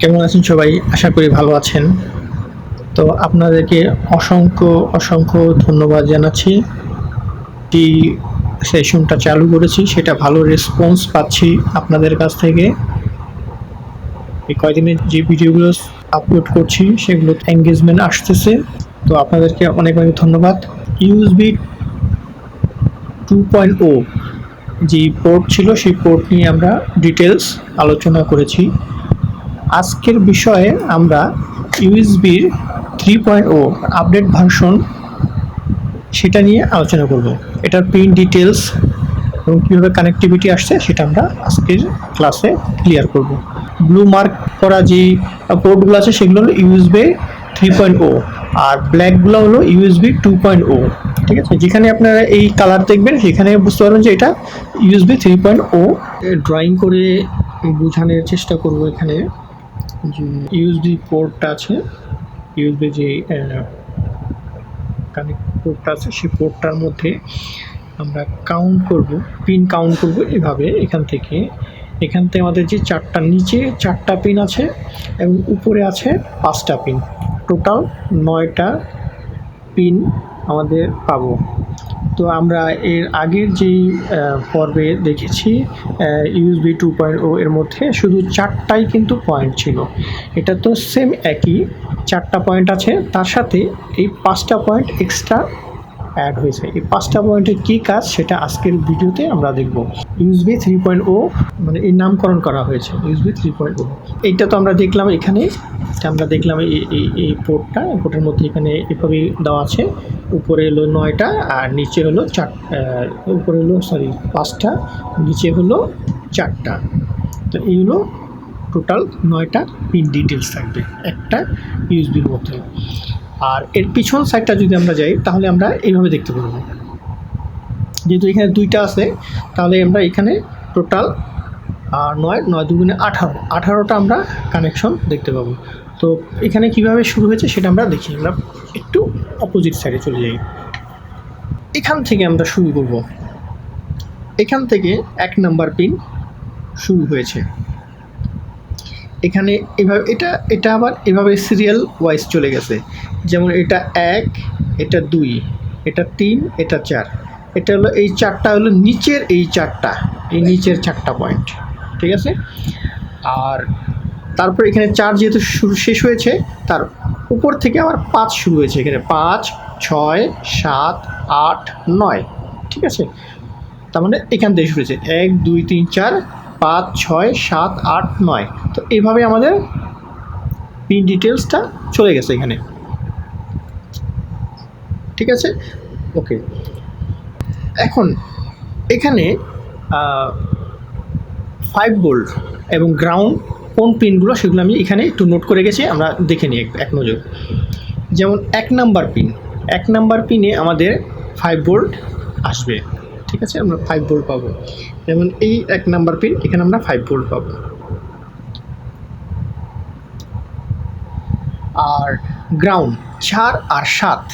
কেমন আছেন সবাই? আশা করি ভালো আছেন। তো আপনাদেরকে অসংখ্য অসংখ্য ধন্যবাদ জানাচ্ছি। যে সেশনটা চালু করেছি, সেটা ভালো রেসপন্স পাচ্ছি আপনাদের কাছ থেকে। এই কয়দিনে যে ভিডিওগুলো আপলোড করছি, সেগুলো এঙ্গেজমেন্ট আসতেছে। তো আপনাদেরকে অনেক অনেক ধন্যবাদ। ইউএসবি টু পয়েন্ট ও যে পোর্ট ছিল, সেই পোর্ট নিয়ে আমরা ডিটেলস আলোচনা করেছি। আজকের বিষয়ে আমরা ইউএসবির three point o update version সেটা নিয়ে আলোচনা করব। এটার প্রিন্ট ডিটেলস এবং কীভাবে কানেক্টিভিটি আসছে সেটা আমরা আজকের ক্লাসে ক্লিয়ার করব। ব্লু মার্ক করা যে পোর্টগুলো আছে সেগুলো হলো ইউএসবি থ্রি পয়েন্ট ও আর ব্ল্যাকগুলো হলো ইউএসবি টু পয়েন্ট ও ঠিক আছে? যেখানে আপনারা এই কালার দেখবেন, সেখানে বুঝতে পারবেন যে এটা USB three point o drawing করে বোঝানোর চেষ্টা করব এখানে। যে ইউএসবি পোর্টটা আছে ইউএসবি যে কানেক্ট পোর্টটা আছে, সেই পোর্টটার মধ্যে আমরা কাউন্ট করব পিন কাউন্ট করব এভাবে এখান থেকে। এখান থেকে আমাদের যে চারটা, নিচে চারটা পিন আছে এবং উপরে আছে পাঁচটা পিন টোটাল নয়টা পিন আমাদের পাবো। তো আমরা এর আগের যেই পর্বে দেখেছি ইউএসবি টু পয়েন্ট ও এর মধ্যে শুধু চারটাই কিন্তু পয়েন্ট ছিল। এটা তো সেম একই, চারটা পয়েন্ট আছে, তার সাথে এই পাঁচটা পয়েন্ট এক্সট্রা অ্যাড হয়েছে। এই পাঁচটা পয়েন্টের কী কাজ সেটা আজকের ভিডিওতে আমরা দেখব। ইউএসবি থ্রি পয়েন্ট ও মানে এই নামকরণ করা হয়েছে ইউএসবি থ্রি পয়েন্ট ও এইটা তো আমরা দেখলাম এখানে আমরা দেখলাম এই এই পোর্টটা পোর্টের মধ্যে এখানে এভাবেই দেওয়া আছে। উপরে হলো নয়টা আর নিচে হলো চার উপরে হলো সরি পাঁচটা, নিচে হলো চারটা। তো এই হলো টোটাল নয়টা পিন ডিটেলস থাকবে একটা ইউএসবির মধ্যে। আর এর পিছন সাইডটা যদি আমরা যাই, তাহলে আমরা এইভাবে দেখতে পারব। যেহেতু এখানে দুইটা আছে, তাহলে আমরা এখানে টোটাল নয় নয় দুগুণে আঠারো। আঠারোটা আমরা কানেকশন দেখতে পাবো। তো এখানে কীভাবে শুরু হয়েছে সেটা আমরা দেখি। আমরা একটু অপোজিট সাইডে চলে যাই। এখান থেকে আমরা শুরু করব। এখান থেকে এক নাম্বার পিন শুরু হয়েছে। এখানে এভাবে এটা এটা আবার এভাবে সিরিয়াল ওয়াইজ চলে গেছে। যেমন এটা এক এটা দুই এটা তিন এটা চার। এটা হলো এই চারটা হলো নিচের এই চারটা এই নিচের চারটা পয়েন্ট ঠিক আছে? আর তারপর এখানে চার যেহেতু শুরু শেষ হয়েছে তার উপর থেকে আবার পাঁচ শুরু হয়েছে। এখানে পাঁচ ছয় সাত আট নয় ঠিক আছে? তার মানে এখান থেকে শুরু হয়েছে। এক দুই তিন চার পাঁচ, ছয়, সাত, আট, নয়। তো এইভাবে আমাদের পিন ডিটেলসটা চলে গেছে এখানে। ঠিক আছে? ওকে এখন এখানে ফাইভ বোল্ট এবং গ্রাউন্ড কোন পিনগুলো সেগুলো আমি এখানে একটু নোট করে গেছি, আমরা দেখে নিই এক নজর। যেমন এক নাম্বার পিন এক নাম্বার পিনে আমাদের ফাইভ বোল্ট আসবে। ঠিক আছে? আমরা ফাইভ বোল্ট পাবো। যেমন এই এক নাম্বার পিন এখানে আমরা ফাইভ বোল্ট পাবো। আর গ্রাউন্ড চার আর সাত।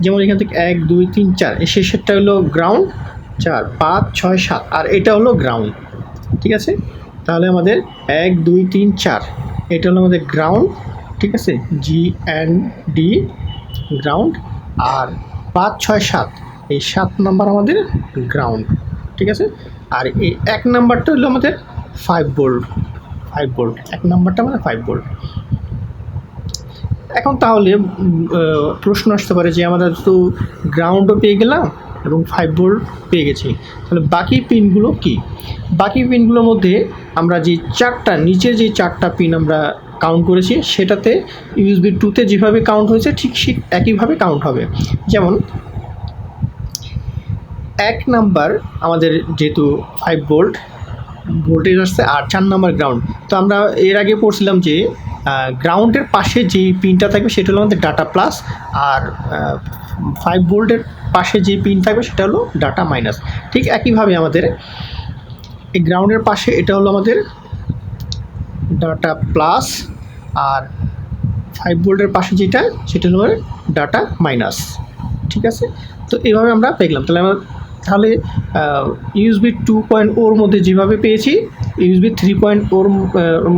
যেমন এখান থেকে এক, দুই, তিন, চার। এই শেষেরটা হলো গ্রাউন্ড চার, পাঁচ, ছয়, সাত। আর এটা হলো গ্রাউন্ড ঠিক আছে? তাহলে আমাদের এক, দুই, তিন, চার। এটা হলো আমাদের গ্রাউন্ড ঠিক আছে? জি অ্যান্ড ডি গ্রাউন্ড আর পাঁচ, ছয়, সাত। এই সাত নাম্বার আমাদের গ্রাউন্ড ঠিক আছে? আর এই এক নাম্বারটা হলো আমাদের ফাইভ বোল্ট ফাইভ বোল্ট এক নাম্বারটা মানে ফাইভ বোল্ট এখন তাহলে প্রশ্ন আসতে পারে যে আমরা তো গ্রাউন্ডও পেয়ে গেলাম এবং ফাইভ বোল্ট পেয়ে গেছি। তাহলে বাকি পিনগুলো কি? বাকি পিনগুলোর মধ্যে আমরা যে চারটা, নিচে যে চারটা পিন আমরা কাউন্ট করেছি, সেটাতে ইউএসবি টুতে যেভাবে কাউন্ট হয়েছে, ঠিক ঠিক একইভাবে কাউন্ট হবে। যেমন এক নাম্বার আমাদের যেহেতু ফাইভ ভোল্ট ভোল্টেজ আসছে আর চার নাম্বার গ্রাউন্ড তো আমরা এর আগে পড়ছিলাম যে গ্রাউন্ডের পাশে যে পিনটা থাকবে সেটা হলো আমাদের ডাটা প্লাস আর ফাইভ ভোল্টের পাশে যে পিন থাকবে সেটা হলো ডাটা মাইনাস ঠিক একইভাবে আমাদের এই গ্রাউন্ডের পাশে এটা হলো আমাদের ডাটা প্লাস আর ফাইভ ভোল্টের পাশে যেটা, সেটা হলো ডাটা মাইনাস ঠিক আছে? তো এইভাবে আমরা গেলাম। তাহলে আমরা তাহলে ইউএসবি টু পয়েন্ট ওর মধ্যে যেভাবে পেয়েছি ইউএসবি থ্রি পয়েন্ট ওর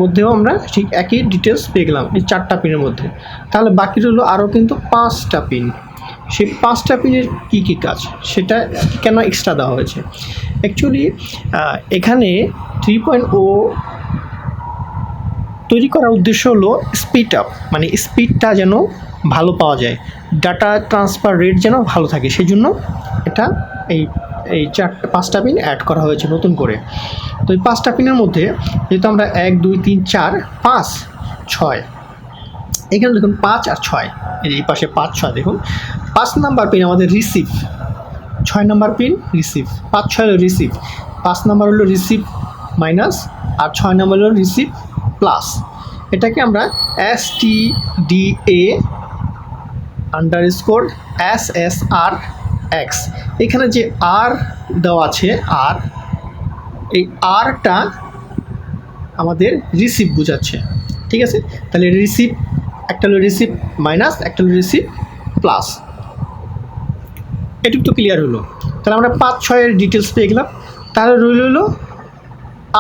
মধ্যেও আমরা ঠিক একই ডিটেলস পেয়ে গেলাম, এই চারটা পিনের মধ্যে। তাহলে বাকি রইল আরও কিন্তু পাঁচটা পিন সেই পাঁচটা পিনের কী কী কাজ? সেটা কেন এক্সট্রা দেওয়া হয়েছে? অ্যাকচুয়ালি এখানে থ্রি পয়েন্ট ও তৈরি করার উদ্দেশ্য হলো স্পিড আপ মানে স্পিডটা যেন ভালো পাওয়া যায়। ডাটা ট্রান্সফার রেট যেন ভালো থাকে, সেই জন্য এটা এই এই চারটা পাঁচটা পিন অ্যাড করা হয়েছে নতুন করে। তো এই পাঁচটা পিনের মধ্যে যেহেতু আমরা এক, দুই, তিন, চার, পাঁচ, ছয়, এখানে দেখুন পাঁচ আর ছয়, এই এই পাশে পাঁচ, ছয় দেখুন, পাঁচ নাম্বার পিন আমাদের রিসিভ ছয় নাম্বার পিন রিসিভ পাঁচ, ছয় হলো রিসিভ পাঁচ নাম্বার হলো রিসিভ মাইনাস আর ছয় নাম্বার হলো রিসিভ প্লাস এটাকে আমরা S T D A underscore S S R X এখানে যে আর দেওয়া আছে আর এই আরটা আমাদের রিসিভ বোঝাচ্ছে। ঠিক আছে? তাহলে রিসিভ একটা হলো রিসিভ মাইনাস একটা হলো রিসিভ প্লাস এটুকু তো ক্লিয়ার হলো। তাহলে আমরা পাঁচ, ছয়ের ডিটেলস পেয়ে গেলাম। তাহলে রইল হলো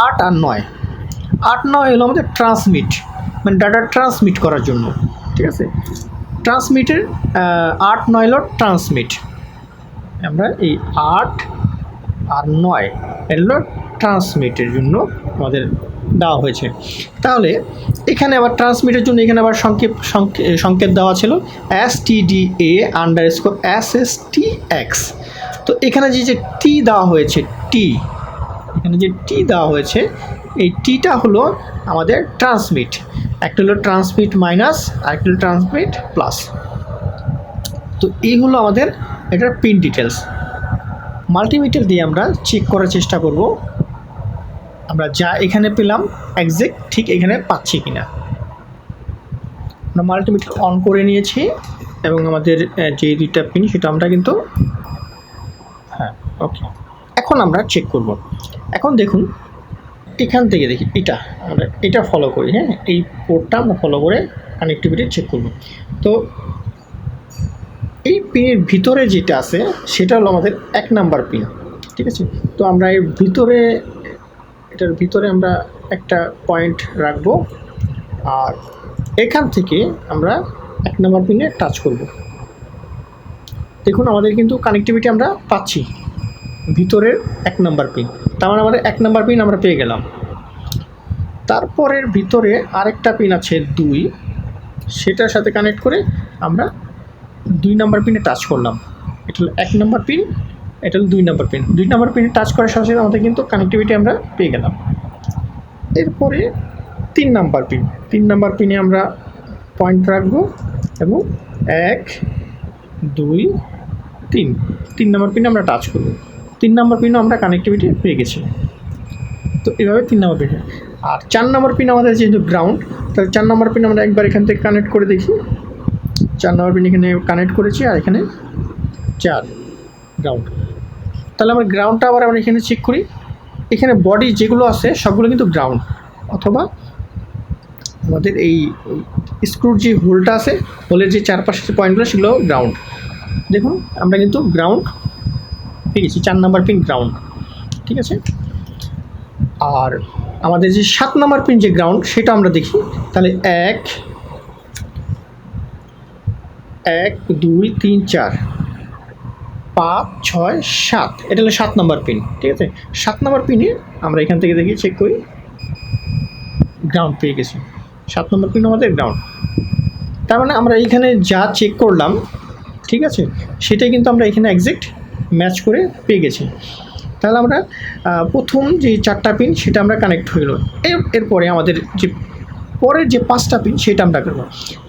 আট আর নয়। আট, নয় হলো আমাদের ট্রান্সমিট মানে ডাটা ট্রান্সমিট করার জন্য। ঠিক আছে? ট্রান্সমিটের আট, নয় হলো ট্রান্সমিট আমরা এই আট আর নয় এটা হলো ট্রান্সমিটের জন্য আমাদের দেওয়া হয়েছে। তাহলে এখানে আবার ট্রান্সমিটের জন্য এখানে আবার সংকেত সংকেত দেওয়া ছিল S T D A underscore S S T X তো এখানে যে যে টি দেওয়া হয়েছে টি এখানে যে টি দেওয়া হয়েছে, এই টিটা হলো আমাদের ট্রান্সমিট একটা হলো ট্রান্সমিট মাইনাস আর একটা হলো ট্রান্সমিট প্লাস তো এই হলো আমাদের এটার পিন ডিটেলস মাল্টিমিটার দিয়ে আমরা চেক করার চেষ্টা করব। আমরা যা এখানে পেলাম একজ্যাক্ট ঠিক এখানে পাচ্ছি কিনা। আমরা মাল্টিমিটার অন করে নিয়েছি এবং আমাদের যে দুইটা পিন সেটা আমরা কিন্তু হ্যাঁ ওকে এখন আমরা চেক করব। এখন দেখুন, এখান থেকে দেখি, এটা, আমরা এটা ফলো করি হ্যাঁ এই পোর্টটা আমরা ফলো করে কানেক্টিভিটি চেক করব। তো এই পিনের ভিতরে যেটা আছে, সেটা হলো আমাদের এক নাম্বার পিন ঠিক আছে? তো আমরা এর ভিতরে, এটার ভিতরে আমরা একটা পয়েন্ট রাখব, আর এখান থেকে আমরা এক নাম্বার পিনে টাচ করব। দেখুন, আমাদের কিন্তু কানেক্টিভিটি আমরা পাচ্ছি, ভিতরের এক নাম্বার পিন তার মানে আমাদের এক নাম্বার পিন আমরা পেয়ে গেলাম। তারপরের ভিতরে আরেকটা পিন আছে দুই, সেটার সাথে কানেক্ট করে আমরা দুই নাম্বার পিনে টাচ করলাম। এটা এক নাম্বার পিন এটা হলো দুই নাম্বার পিন দুই নাম্বার পিনে টাচ করার সাথে সাথে আমাদের কিন্তু কানেক্টিভিটি আমরা পেয়ে গেলাম। এরপরে তিন নাম্বার পিন তিন নাম্বার পিনে আমরা পয়েন্ট রাখব এবং এক, দুই, তিন। তিন নাম্বার পিনে আমরা টাচ করব। তিন নাম্বার পিনও আমরা কানেক্টিভিটি পেয়ে গেছি। তো এভাবে তিন নাম্বার পিন আর চার নাম্বার পিন আমাদের যেহেতু গ্রাউন্ড তাহলে চার নাম্বার পিন আমরা একবার এখান থেকে কানেক্ট করে দেখি। চার নাম্বার পিন এখানে কানেক্ট করেছি আর এখানে চার গ্রাউন্ড তাহলে আমার গ্রাউন্ডটা আবার আমরা এখানে চেক করি। এখানে বডি যেগুলো আছে, সবগুলো কিন্তু গ্রাউন্ড অথবা আমাদের এই স্ক্রুর যে হোলটা আছে হোলের যে চারপাশের যে পয়েন্টগুলো সেগুলো গ্রাউন্ড দেখুন, আমরা কিন্তু গ্রাউন্ড পেয়ে গেছি, চার নাম্বার পিন গ্রাউন্ড ঠিক আছে? আর আমাদের যে সাত নাম্বার পিন যে গ্রাউন্ড সেটা আমরা দেখি। তাহলে এক এক, দুই, তিন, চার। পাঁচ, ছয়, সাত। এটা হলো সাত নম্বর পিন ঠিক আছে? সাত নম্বর পিনে আমরা এখান থেকে দেখি চেক করি। গ্রাউন্ড পেয়ে গেছি। সাত নম্বর পিন আমাদের গ্রাউন্ড তার মানে আমরা এইখানে যা চেক করলাম, ঠিক আছে? সেটাই কিন্তু আমরা এখানে একজ্যাক্ট ম্যাচ করে পেয়ে গেছি। তাহলে আমরা প্রথম যে চারটা পিন সেটা আমরা কানেক্ট হইল এর, এরপরে আমাদের যে পরের যে পাঁচটা পিন সেটা আমরা করব।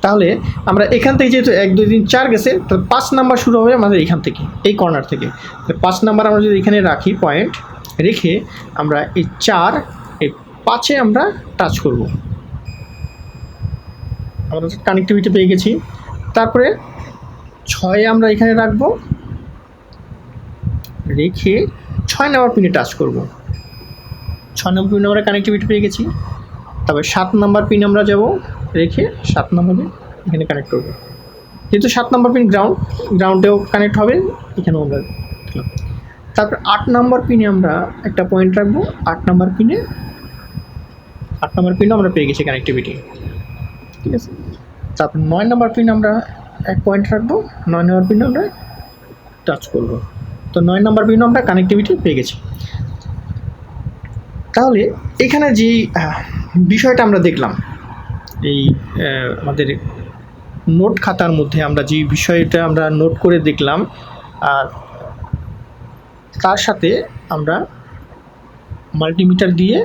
তাহলে আমরা এখান থেকে যেহেতু এক, দুই, তিন, চার গেছে তাহলে পাঁচ নাম্বার শুরু হবে আমাদের এখান থেকে, এই কর্নার থেকে। পাঁচ নাম্বার আমরা যদি এখানে রাখি পয়েন্ট রেখে আমরা এই চার, এই পাঁচে আমরা টাচ করব। আমরা কানেক্টিভিটি পেয়ে গেছি। তারপরে ছয়ে আমরা এখানে রাখব। রেখে ছয় নাম্বার পিনে টাচ করব। ছয় নম্বর পিনে আমরা কানেক্টিভিটি পেয়ে গেছি। তারপরে সাত নাম্বার পিন আমরা যাব রেখে সাত নম্বরে এখানে কানেক্ট করব। যেহেতু সাত নম্বর পিন গ্রাউন্ড গ্রাউন্ডেও কানেক্ট হবে, এখানেও আমরা। তারপর আট নাম্বার পিনে আমরা একটা পয়েন্ট রাখব, আট নাম্বার পিনে আট নাম্বার পিনে আমরা পেয়ে গেছি কানেক্টিভিটি ঠিক আছে? তারপর নয় নাম্বার পিন আমরা এক পয়েন্ট রাখব, নয় নাম্বার পিনে আমরা টাচ করব। তো নয় নাম্বার পিনে আমরা কানেক্টিভিটি পেয়ে গেছি। তাহলে এখানে যে বিষয়টা আমরা দেখলাম। এই আমাদের নোট খাতার মধ্যে আমরা যে বিষয়টা আমরা নোট করে দেখলাম, আর তার সাথে আমরা মাল্টিমিটার দিয়ে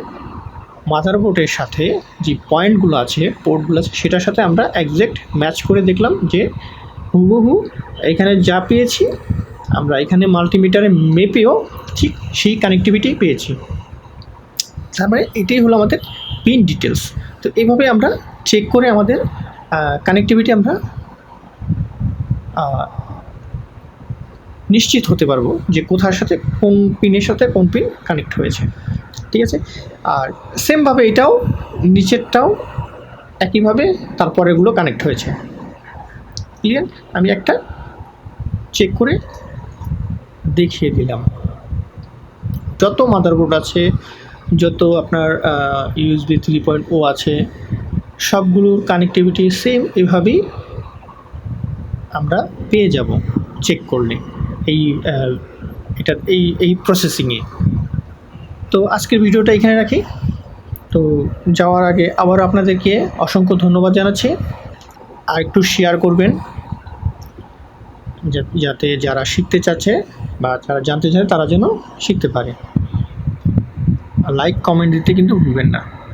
মাদারবোর্ডের সাথে যে পয়েন্টগুলো আছে, পোর্টগুলো আছে, সেটার সাথে আমরা একজ্যাক্ট ম্যাচ করে দেখলাম যে হুবহু এখানে যা পেয়েছি, আমরা এখানে মাল্টিমিটারে মেপেও ঠিক সেই কানেক্টিভিটি পেয়েছি। তার মানে এটাই হলো আমাদের পিন ডিটেলস তো এইভাবে আমরা চেক করে আমাদের কানেক্টিভিটি আমরা নিশ্চিত হতে পারব যে কোথার সাথে কোন পিনের সাথে কোন পিন কানেক্ট হয়েছে। ঠিক আছে? আর সেমভাবে এটাও, নিচেরটাও একইভাবে তারপরেগুলো কানেক্ট হয়েছে। ক্লিয়ার আমি একটা চেক করে দেখিয়ে দিলাম। যত মাদারবোর্ড আছে যত আপনার ইউএসবি থ্রি পয়েন্ট ও আছে, সবগুলোর কানেক্টিভিটি সেম এভাবেই আমরা পেয়ে যাব চেক করলে। এই এটা, এই এই প্রসেসিংয়ে তো আজকের ভিডিওটা এখানে রাখি। তো যাওয়ার আগে আবার আপনাদেরকে অসংখ্য ধন্যবাদ জানাচ্ছি। আর একটু শেয়ার করবেন যাতে যারা শিখতে চাচ্ছে বা যারা জানতে চায় তারা যেন শিখতে পারে। লাইক কমেন্ট দিতে কিন্তু ভুলবেন না।